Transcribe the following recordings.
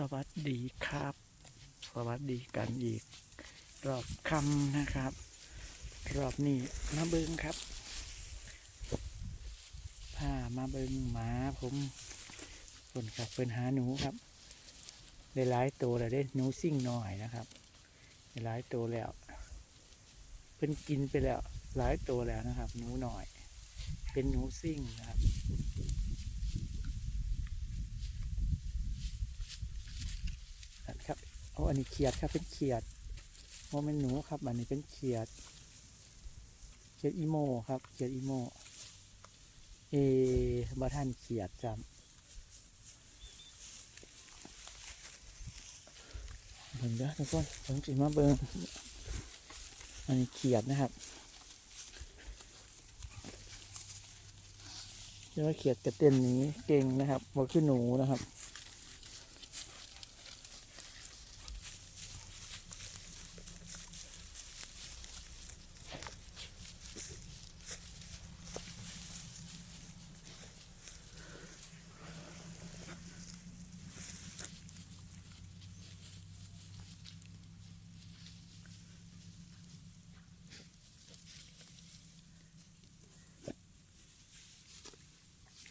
สวัสดีครับ สวัสดีกันอีก รอบคำนะครับ รอบนี้มาเบิงครับพามาเบิงหมาผมคนครับเป็นหาหนูครับได้หลายตัวแล้วได้หนูซิ่งหน่อยนะครับได้หลายตัวแล้วเพิ่นกินไปแล้วหลายตัวแล้วนะครับ หนูหน่อย เป็นหนูซิ่งนะครับโอ้อั นนี้เขียดครับเป็นเขียดโมเป็นหนูครับอันนี้เป็นเขียด เขียดอีโมครับ เขียดอีโม เอบาท่านเขียดจำเบิ่งเด้อทุกคนผมจิมาเบิ่งอันนี้เขียดนะครับเรียกว่าเขียดกระเต้นนี้เก่งนะครับว่าคือหนูนะครับ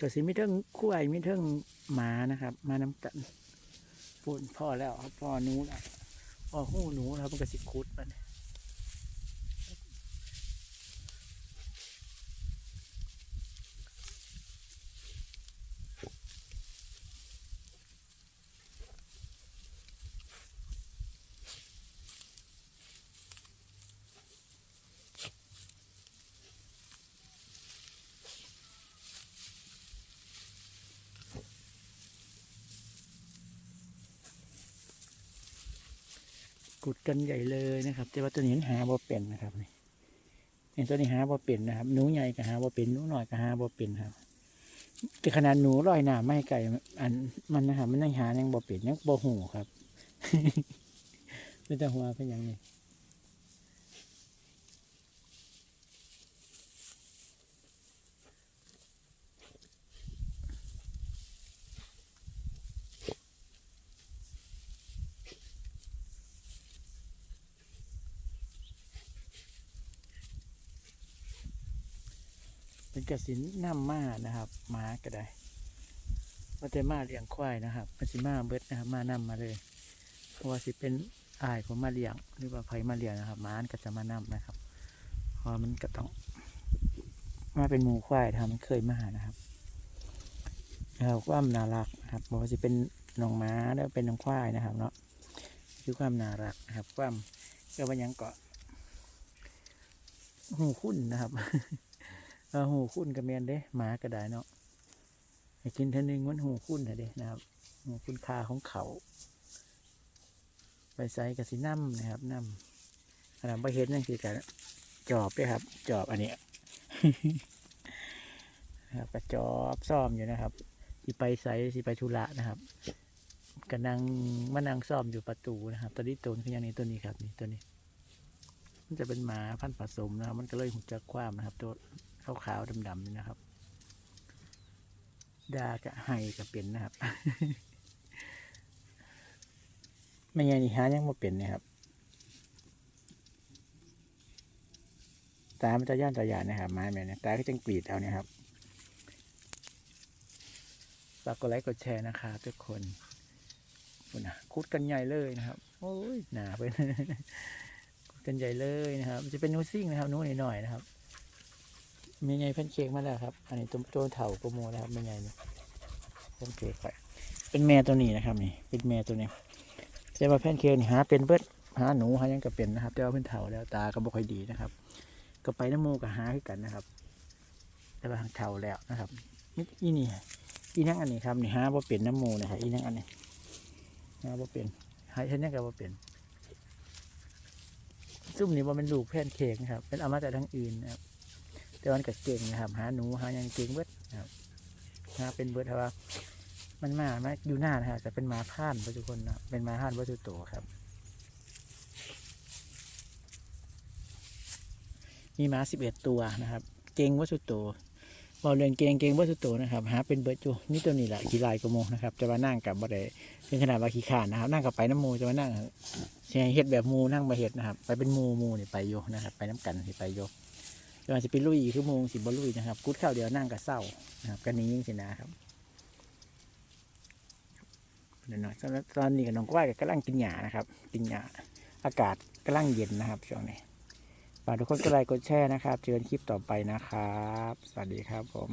ก็สิมีเทิงคุ้ยมีเทิงหมานะครับ มาน้ำกันปุ่นพ่อแล้วครับพ่อหนูแล้วพ่อหูหนูแล้วมันก็สิคุดมัน กุดกันใหญ่เลยนะครับ แต่ว่าตัวนี้มันหาบ่เป็นนะครับนี่นี่ตัวนี้หาบ่เป็นนะครับหนูใหญ่ก็หาบ่เป็นหนูหน่อยก็หาบ่เป็นครับแต่ขนาดหนูลอยหน้าไม่ไก่อันมันนะครับมันยังหายังบ่เป็นยังบ่หูครับเป็นแต่หัวเป็นอย่างนี้ เป็นกระสินน้ำมานะครับหมาก็ได้ว่าแต่มาเลี้ยงควายนะครับมันสิมาเบิดนะครับมานำมาเลยเพราะว่าสิเป็นอายผมมาเลี้ยงหรือว่าไผมาเลี้ยงนะครับหมานก็จะมานำนะครับเพราะมันก็ต้องมาเป็นหมูควายทำมันเคยมานะครับแล้วความน่ารักนะครับบอกว่าสิเป็นน้องม้าแล้วเป็นน้องควายนะครับเนาะคือความน่ารักนะครับ ความเรียกว่าหยังเกาะหูคุ้นนะครับ เออหูคุ้นกับแมนเด้หมาก็ได้เนาะให้กินเท่านึงมันหูคุ้นเถอะเด้นะครับหูคุ้นคาของเขา ไปใส่กับสีน้ำนะครับน้ำขนาดไปเห็นนั่นคือกันจอบด้วยครับ จอบอันเนี้ยนะครับกระจอบซ่อมอยู่นะครับสิไปใส่สิไปธุระนะครับกำลังมานังซ่อมอยู่ประตูนะครับตัวนี้ตัวนี้คืออย่างนี้ตัวนี้ครับนี่ตัวนี้ มันจะเป็นหมาพันธุ์ผสมนะครับ มันก็เลยหุ่นจักความนะครับ ตัว ขาวๆดำๆนี่นะครับ ดากับไฮกับเป็นนะครับ ไม่ไงนี่หายังมาเป็นนะครับ ตามันจะย่านตาหยานนะครับไม้แม่เนี่ยตาก็จังกรีดเอาเนี่ยครับฝากกดไลค์กดแชร์นะครับทุกคนคุณนะคุดกันใหญ่เลยนะครับ โอ้ยหนาไปคุดกันใหญ่เลยนะครับ จะเป็นนูซิ่งนะครับนู้นหน่อยๆนะครับ มีไงแพนเค้กมาแล้วครับ อันนี้ตัวตัวเถาโปรโมนะครับมีไงเนี่ยแพนเค้กไปเป็นแม่ตัวนี้นะครับนี่ เป็นแม่ตัวนี้แต่ว่าแพนเค้กนี่หาเป็นเบิดหาหนูหายังก็เป็นนะครับแต่ว่าเพิ่นเถาแล้วตาก็บ่ค่อยดีนะครับ ก็ไปน้ำมูกับหาคือกันนะครับ แต่ว่าเถาแล้วนะครับนี่อีนี่อีนั่งอันนี้ครับนี่หาบ่เป็นน้ำมูนะครับอีนั่งอันนี้หาบ่เป็นหาเช่นนี้ก็บ่เป็นซุ่มนี่ว่าเป็นลูกแพนเค้กนะครับ เป็นเอามาจากทางอื่นนะครับ แต่มันก็เก่งนะครับ หาหนูหาหยังเก่งเบิดนะครับหาเป็นเบิดแต่ว่า มันมามาอยู่หน้านะครับแต่เป็นหมาพ่านวัตถุคนนะเป็นหมาพ่านวัตถุโตครับมีหมาสิบเอ็ดตัวนะครับ เก่งวัตถุโตบอเรียนเก่งเก่งเบิร์สุดโตนะครับหาเป็นเบิร์ดอยู่นี่ตัวนี้แหละขี้ลายกระโมงนะครับจะมานั่งกับบ่ได้เป็นขนาดว่าขี้ขานนะครับ นั่งกับไปน้ำมูจะมานั่งเชียเฮ็ดแบบมูนั่งมาเฮ็ดนะครับ ไปเป็นมูมูนี่ไปอยู่นะครับ ไปน้ำกันสิไปอยู่ จะมาสิเป็นลุยคือหมูสิบลุยนะครับกุดข้าวเดียวนั่งกับเศร้านะครับกันนี้ยิ่งสินะครับเดี๋ยวหน่อยตอนนี้กับน้องก้อยกับกำลังกินหยานะครับ กินหยาอากาศกำลังเย็นนะครับช่วงนี้ฝากทุกคนกดไลค์กดแชร์นะครับ เจอกันคลิปต่อไปนะครับ สวัสดีครับผม